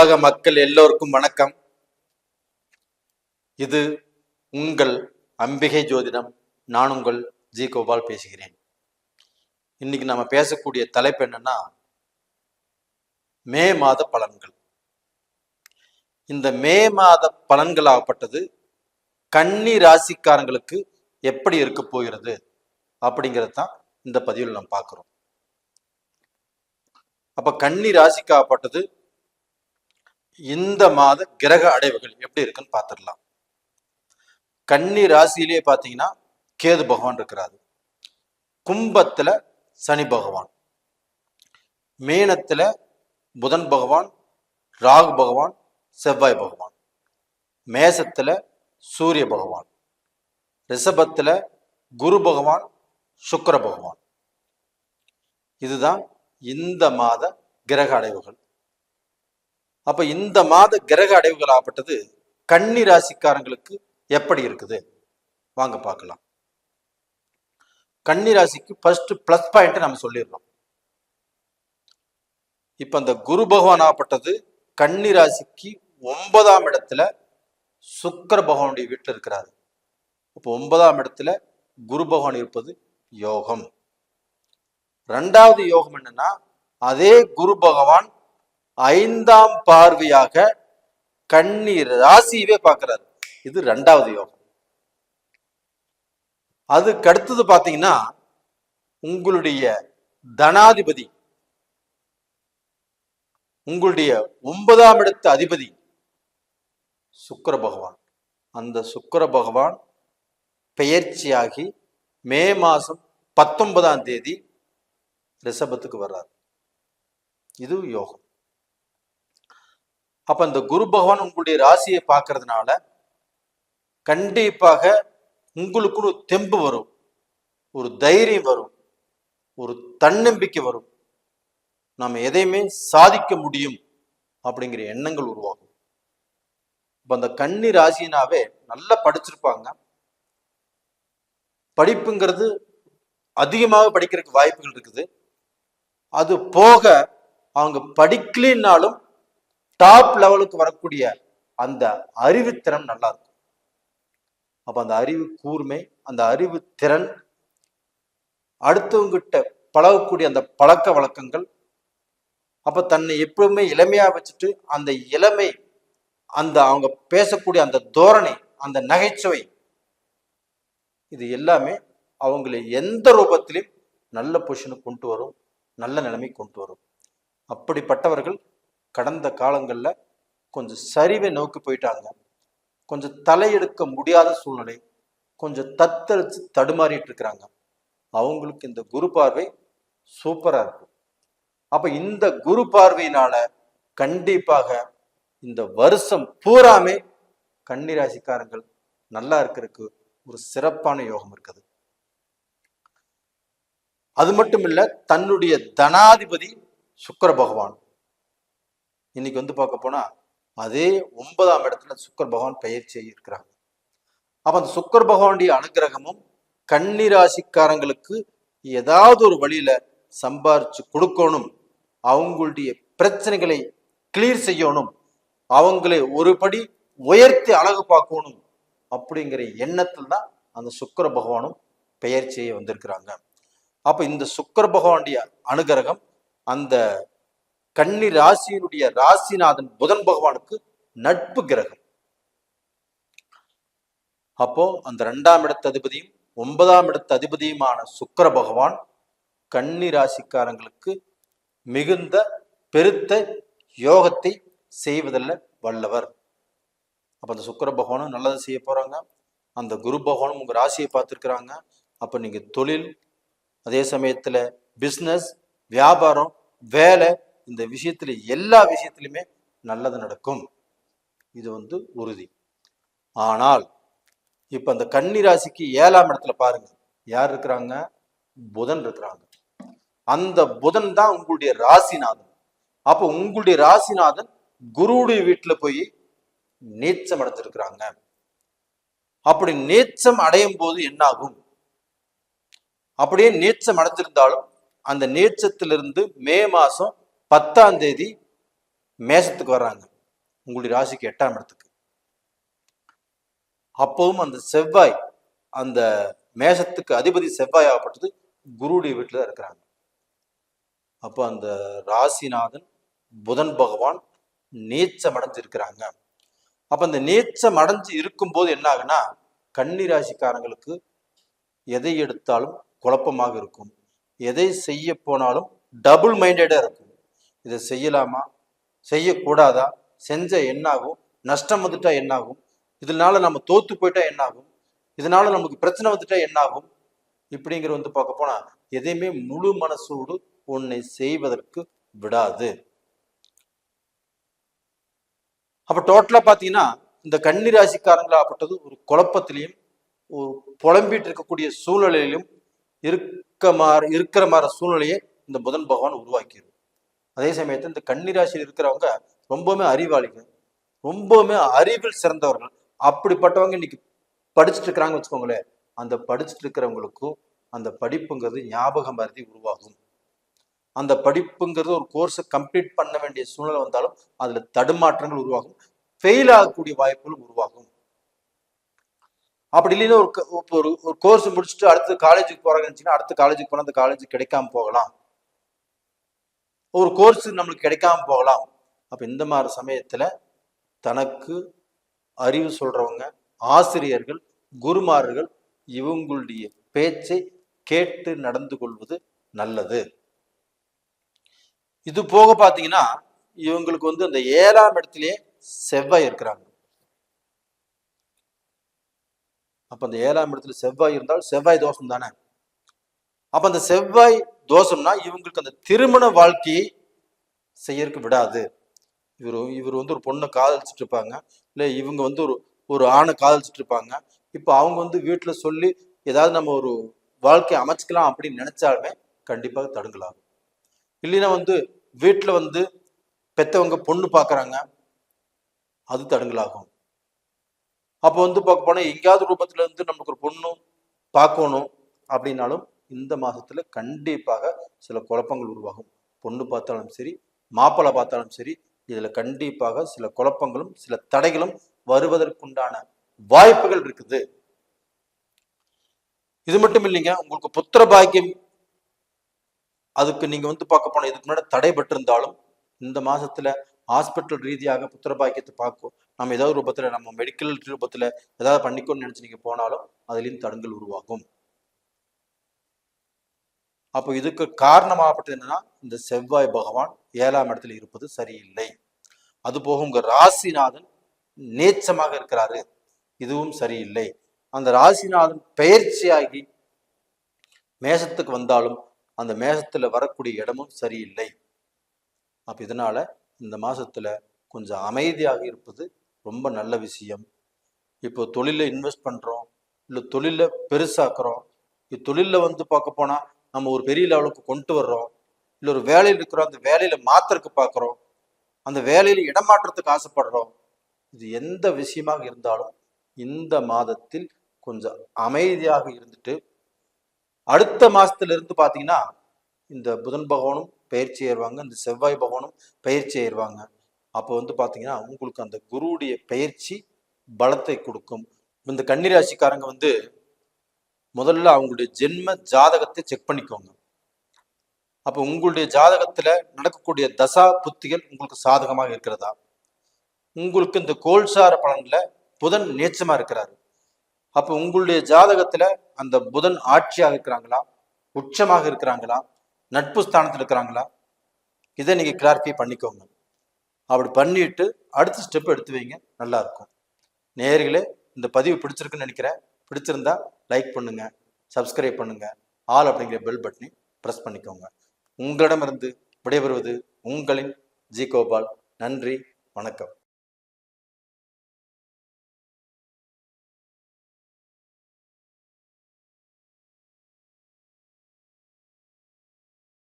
உலக மக்கள் எல்லோருக்கும் வணக்கம். இது உங்கள் அம்பிகை ஜோதிடம். நான் உங்கள் ஜி கோபால் பேசுகிறேன். இன்னைக்கு நம்ம பேசக்கூடிய தலைப்பு என்னன்னா மே மாத பலன்கள். இந்த மே மாத பலன்களாகப்பட்டது கன்னி ராசிக்காரங்களுக்கு எப்படி இருக்க போகிறது அப்படிங்கிறது தான் இந்த பதிவில் நம்ம பார்க்குறோம். அப்ப கன்னி ராசிக்காகப்பட்டது இந்த மாத கிரக அடைவுகள் எப்படி இருக்குன்னு பார்த்துடலாம். கன்னி ராசியிலேயே பார்த்தீங்கன்னா கேது பகவான் இருக்கிறாரு. கும்பத்துல சனி பகவான். மீனத்துல புதன் பகவான் ராகு பகவான் செவ்வாய் பகவான். மேசத்துல சூரிய பகவான். ரிஷபத்துல குரு பகவான் சுக்கர பகவான். இதுதான் இந்த மாத கிரக அடைவுகள். அப்ப இந்த மாத கிரக அடைவுகள் ஆகப்பட்டது கன்னி ராசிக்காரங்களுக்கு எப்படி இருக்குது? வாங்க பார்க்கலாம். கன்னி ராசிக்கு ஃபர்ஸ்ட் பிளஸ் பாயிண்ட் நம்ம சொல்லிடுறோம் இப்ப இந்த குரு பகவான் ஆகப்பட்டது கன்னி ராசிக்கு ஒன்பதாம் இடத்துல சுக்கர பகவானுடைய வீட்டில் இருக்கிறாரு. இப்போ ஒன்பதாம் இடத்துல குரு பகவான் இருப்பது யோகம். ரெண்டாவது யோகம் என்னன்னா அதே குரு பகவான் ஐந்தாம் பார்வையாக கண்ணீர் ராசியவே பார்க்கிறாரு. இது ரெண்டாவது யோகம். அதுக்கு அடுத்தது பாத்தீங்கன்னா உங்களுடைய தனாதிபதி உங்களுடைய ஒன்பதாம் இடத்து அதிபதி சுக்கர பகவான். அந்த சுக்கர பகவான் பெயர்ச்சியாகி மே மாசம் பத்தொன்பதாம் தேதி ரிஷபத்துக்கு வர்றார். இது யோகம். அப்ப இந்த குரு பகவான் உங்களுடைய ராசியை பார்க்கறதுனால கண்டிப்பாக உங்களுக்கு ஒரு தெம்பு வரும். ஒரு தைரியம் வரும். ஒரு தன்னம்பிக்கை வரும். நம்ம எதையுமே சாதிக்க முடியும் அப்படிங்கிற எண்ணங்கள் உருவாகும். இப்போ அந்த கன்னி ராசினாவே நல்லா படிச்சிருப்பாங்க. படிப்புங்கிறது அதிகமாக படிக்கிறதுக்கு வாய்ப்புகள் இருக்குது. அது போக அவங்க படிக்கலினாலும் டாப் லெவலுக்கு வரக்கூடிய அந்த அறிவுத்திறன் நல்லா இருக்கும் அப்ப அந்த அறிவு கூர்மை அந்த அறிவு திறன் அடுத்தவங்கிட்ட பழகக்கூடிய அந்த பழக்க வழக்கங்கள் அப்ப தன்னை எப்பவுமே இளமையா வச்சுட்டு அந்த இளமை அந்த அவங்க பேசக்கூடிய அந்த தோரணை அந்த நகைச்சுவை இது எல்லாமே அவங்களை எந்த ரூபத்திலையும் நல்ல பொசிஷனுக்கு கொண்டு வரும் நல்ல நிலைமை கொண்டு வரும். அப்படிப்பட்டவர்கள் கடந்த காலங்களில் கொஞ்சம் சரிவை நோக்கி போயிட்டாங்க. கொஞ்சம் தலையெடுக்க முடியாத சூழ்நிலை கொஞ்சம் தத்தளிச்சு தடுமாறிட்டு இருக்கிறாங்க. அவங்களுக்கு இந்த குரு பார்வை சூப்பரா இருக்கும். அப்ப இந்த குரு பார்வையினால கண்டிப்பாக இந்த வருஷம் பூராமே கன்னிராசிக்காரங்கள் நல்லா இருக்கிறதுக்கு ஒரு சிறப்பான யோகம் இருக்குது. அது மட்டும் இல்ல தன்னுடைய தனாதிபதி சுக்கர பகவான். இன்னைக்கு வந்து பார்க்க போனா அதே ஒன்பதாம் இடத்துல சுக்கர் பகவான் பயிற்சி இருக்கிறாங்க அப்ப அந்த சுக்கர் பகவானுடைய அனுகிரகமும் கன்னி ராசிக்காரங்களுக்கு ஏதாவது ஒரு வழியில சம்பாரிச்சு கொடுக்கணும் அவங்களுடைய பிரச்சனைகளை கிளியர் செய்யணும் அவங்களை ஒருபடி உயர்த்தி அழகு பார்க்கணும் அப்படிங்கிற எண்ணத்தில் தான் அந்த சுக்கர பகவானும் பெயர்ச்சியை வந்திருக்கிறாங்க. அப்ப இந்த சுக்கர பகவானுடைய அனுகிரகம் அந்த கன்னி ராசியினுடைய ராசிநாதன் புதன் பகவானுக்கு நட்பு கிரகம். அப்போ அந்த ரெண்டாம் இடத்து அதிபதியும் ஒன்பதாம் இடத்து அதிபதியுமான சுக்கர பகவான் கன்னி ராசிக்காரங்களுக்கு மிகுந்த பெருத்த யோகத்தை செய்வதில் வல்லவர். அப்ப அந்த சுக்கர பகவானும் நல்லது செய்ய போறாங்க. அந்த குரு பகவானும் உங்க ராசியை பார்த்துருக்குறாங்க. அப்போ நீங்க தொழில் அதே சமயத்துல பிஸ்னஸ் வியாபாரம் வேலை இந்த விஷயத்துல எல்லா விஷயத்திலுமே நல்லது நடக்கும். இது வந்து உறுதி. ஆனால் இப்ப அந்த கன்னி ராசிக்கு ஏழாம் இடத்துல பாருங்க. யார் இருக்கிறாங்க? புதன் இருக்கிறாங்க. அந்த புதன் தான் உங்களுடைய ராசிநாதன். அப்போ உங்களுடைய ராசிநாதன் குருவுடைய வீட்டுல போய் நீச்சம் அடைஞ்சிருக்கிறாங்க. அப்படி நீச்சம் அடையும் போது என்ன ஆகும் அப்படியே நீச்சம் அடைஞ்சிருந்தாலும் அந்த நீச்சத்திலிருந்து மே மாசம் பத்தாம் தேதி மேசத்துக்கு வர்றாங்க. உங்களுடைய ராசிக்கு எட்டாம் இடத்துக்கு. அப்பவும் அந்த செவ்வாய் அந்த மேஷத்துக்கு அதிபதி செவ்வாய் ஆகப்பட்டது குருடைய வீட்டில் இருக்கிறாங்க. அப்போ அந்த ராசிநாதன் புதன் பகவான் நீச்சம் அடைஞ்சு இருக்கிறாங்க. அப்போ அந்த நீச்சம் அடைஞ்சு இருக்கும்போது என்ன ஆகுனா கன்னி ராசிக்காரங்களுக்கு எதை எடுத்தாலும் குழப்பமாக இருக்கும். எதை செய்ய போனாலும் டபுள் மைண்டடாக இருக்கும். இதை செய்யலாமா? செய்யக்கூடாதா? செஞ்ச என்னாகும்? நஷ்டம் வந்துட்டா என்னாகும்? இதனால நம்ம தோத்து போயிட்டா என்னாகும்? இதனால நமக்கு பிரச்சனை வந்துட்டா என்னாகும்? இப்படிங்கிற வந்து பார்க்க போனா எதையுமே முழு மனசோடு உன்னை செய்வதற்கு விடாது. அப்ப டோட்டலா பாத்தீங்கன்னா இந்த கன்னி ராசிக்காரங்களாகப்பட்டது ஒரு குழப்பத்திலையும் ஒரு புலம்பிட்டு இருக்கக்கூடிய சூழ்நிலையிலும் இருக்க மாதிரி இருக்கிற மாதிரி சூழ்நிலையை இந்த புதன் பகவான் உருவாக்கியது அதே சமயத்தில் இந்த கன்னிராசியில் இருக்கிறவங்க ரொம்பவுமே அறிவாளிகள் ரொம்பவுமே அறிவில் சிறந்தவர்கள். அப்படிப்பட்டவங்க இன்னைக்கு படிச்சுட்டு இருக்கிறாங்க வச்சுக்கோங்களேன். அந்த படிச்சுட்டு இருக்கிறவங்களுக்கும் அந்த படிப்புங்கிறது ஞாபகம் மருதி உருவாகும். அந்த படிப்புங்கிறது ஒரு கோர்ஸை கம்ப்ளீட் பண்ண வேண்டிய சூழ்நிலை வந்தாலும் அதுல தடுமாற்றங்கள் உருவாகும். ஃபெயில் ஆகக்கூடிய வாய்ப்புகள் உருவாகும். அப்படி இல்லைன்னா ஒரு ஒரு ஒரு கோர்ஸ் முடிச்சுட்டு அடுத்து காலேஜுக்கு போறாங்கன்னு அடுத்த காலேஜுக்கு போனால் அந்த காலேஜ் கிடைக்காம போகலாம். ஒரு கோர்ஸ் நம்மளுக்கு கிடைக்காம போகலாம். அப்ப இந்த மாதிரி சமயத்துல தனக்கு அறிவு சொல்றவங்க ஆசிரியர்கள் குருமார்கள் இவங்களுடைய பேச்சை கேட்டு நடந்து கொள்வது நல்லது. இது போக பார்த்தீங்கன்னா இவங்களுக்கு வந்து அந்த ஏழாம் இடத்திலேயே செவ்வாய் இருக்கிறாங்க. அப்ப அந்த ஏழாம் இடத்துல செவ்வாய் இருந்தால் செவ்வாய் தோஷம் தானே? அப்ப அந்த செவ்வாய் தோஷம்னா இவங்களுக்கு அந்த திருமண வாழ்க்கையை செய்யறதுக்கு விடாது. இவர் இவர் வந்து ஒரு பொண்ணை காதலிச்சுட்டு இருப்பாங்க. இல்லை இவங்க வந்து ஒரு ஒரு ஆணை காதலிச்சுட்டு இருப்பாங்க. இப்போ அவங்க வந்து வீட்டில் சொல்லி ஏதாவது நம்ம ஒரு வாழ்க்கையை அமைச்சுக்கலாம் அப்படின்னு நினைச்சாலுமே கண்டிப்பாக தடுங்கலாகும் இல்லைன்னா வந்து வீட்டில் வந்து பெத்தவங்க பொண்ணு பார்க்குறாங்க அது தடுங்கலாகும். அப்போ வந்து பார்க்க போனால் எங்கேயாவது ரூபத்தில் இருந்து நமக்கு ஒரு பொண்ணும் பார்க்கணும் அப்படின்னாலும் இந்த மாதத்தில் கண்டிப்பாக சில குழப்பங்கள் உருவாகும். பொண்ணு பார்த்தாலும் சரி மாப்பிள்ளை பார்த்தாலும் சரி இதில் கண்டிப்பாக சில குழப்பங்களும் சில தடைகளும் வருவதற்குண்டான வாய்ப்புகள் இருக்குது. இது மட்டும் இல்லைங்க உங்களுக்கு புத்திர பாக்கியம் அதுக்கு நீங்க வந்து பார்க்க போன இதுக்கு முன்னாடி தடைபட்டிருந்தாலும் இந்த மாசத்துல ஹாஸ்பிட்டல் ரீதியாக புத்திர பாக்கியத்தை பார்க்கும். நம்ம ஏதாவது ரூபத்துல நம்ம மெடிக்கல் ரூபத்துல ஏதாவது பண்ணிக்கணும்னு நினைச்சு நீங்க போனாலும் அதுலேயும் தடங்கள் உருவாகும். அப்போ இதுக்கு காரணமாகப்பட்டது என்னன்னா இந்த செவ்வாய் பகவான் ஏழாம் இடத்துல இருப்பது சரியில்லை. அது போக உங்க ராசிநாதன் நேச்சமாக இருக்கிறாரு. இதுவும் சரியில்லை. அந்த ராசிநாதன் பெயர்ச்சியாகி மேசத்துக்கு வந்தாலும் அந்த மேசத்துல வரக்கூடிய இடமும் சரியில்லை. அப்ப இதனால இந்த மாசத்துல கொஞ்சம் அமைதியாக இருப்பது ரொம்ப நல்ல விஷயம். இப்போ தொழில இன்வெஸ்ட் பண்றோம் இல்லை தொழில பெருசாக்குறோம் தொழிலில் வந்து பார்க்க போனா நம்ம ஒரு பெரிய லெவலுக்கு கொண்டு வர்றோம். இல்லை ஒரு வேலையில் இருக்கிறோம். அந்த வேலையில மாத்திரக்கு பார்க்குறோம். அந்த வேலையில இடமாற்றத்துக்கு ஆசைப்படுறோம். இது எந்த விஷயமாக இருந்தாலும் இந்த மாதத்தில் கொஞ்சம் அமைதியாக இருந்துட்டு அடுத்த மாசத்துல இருந்து பார்த்தீங்கன்னா இந்த புதன் பகவானும் பயிற்சி ஏறுவாங்க. இந்த செவ்வாய் பகவானும் பயிற்சி ஏறுவாங்க. அப்போ வந்து பார்த்தீங்கன்னா உங்களுக்கு அந்த குருவுடைய பயிற்சி பலத்தை கொடுக்கும். இந்த கன்னிராசிக்காரங்க வந்து முதல்ல அவங்களுடைய ஜென்ம ஜாதகத்தை செக் பண்ணிக்கோங்க. அப்போ உங்களுடைய ஜாதகத்தில் நடக்கக்கூடிய தசா புத்திகள் உங்களுக்கு சாதகமாக இருக்கிறதா? உங்களுக்கு இந்த கோல்சார பலன்ல புதன் நேச்சமாக இருக்கிறாரு. அப்போ உங்களுடைய ஜாதகத்தில் அந்த புதன் ஆட்சியாக இருக்கிறாங்களா? உச்சமாக இருக்கிறாங்களா? நட்பு ஸ்தானத்தில் இருக்கிறாங்களா? இதை நீங்கள் கிளாரிஃபை பண்ணிக்கோங்க. அப்படி பண்ணிட்டு அடுத்த ஸ்டெப் எடுத்து வைங்க. நல்லாயிருக்கும் நேர்களே இந்த பதிவு பிடிச்சிருக்குன்னு நினைக்கிறேன். பிடிச்சிருந்தா லைக் பண்ணுங்க சப்ஸ்கிரைப் பண்ணுங்க ஆல் அப்படிங்கிற பெல் பட்டனை ப்ரெஸ் பண்ணிக்கோங்க. உங்களிடமிருந்து விடைபெறுவது உங்களின் ஜி கோபால். நன்றி வணக்கம்.